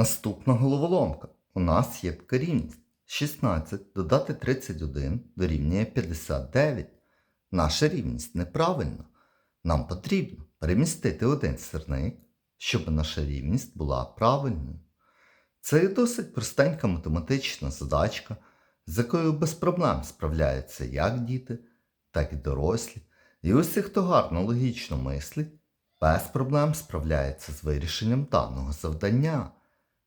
Наступна головоломка. У нас є така рівність. 16 додати 31 дорівнює 59. Наша рівність неправильна. Нам потрібно перемістити один сірник, щоб наша рівність була правильною. Це є досить простенька математична задачка, з якою без проблем справляються як діти, так і дорослі. І усі, хто гарно логічно мислить, без проблем справляється з вирішенням даного завдання.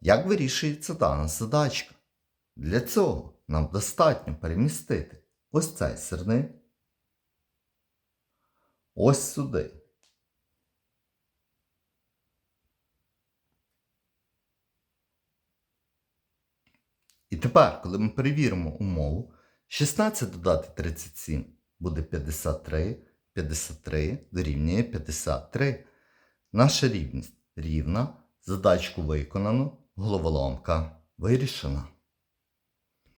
Як вирішується дана задачка? Для цього нам достатньо перемістити ось цей сирник ось сюди. І тепер, коли ми перевіримо умову, 16 додати 37 буде 53, 53 дорівнює 53. Наша рівність рівна, задачку виконано, головоломка вирішена.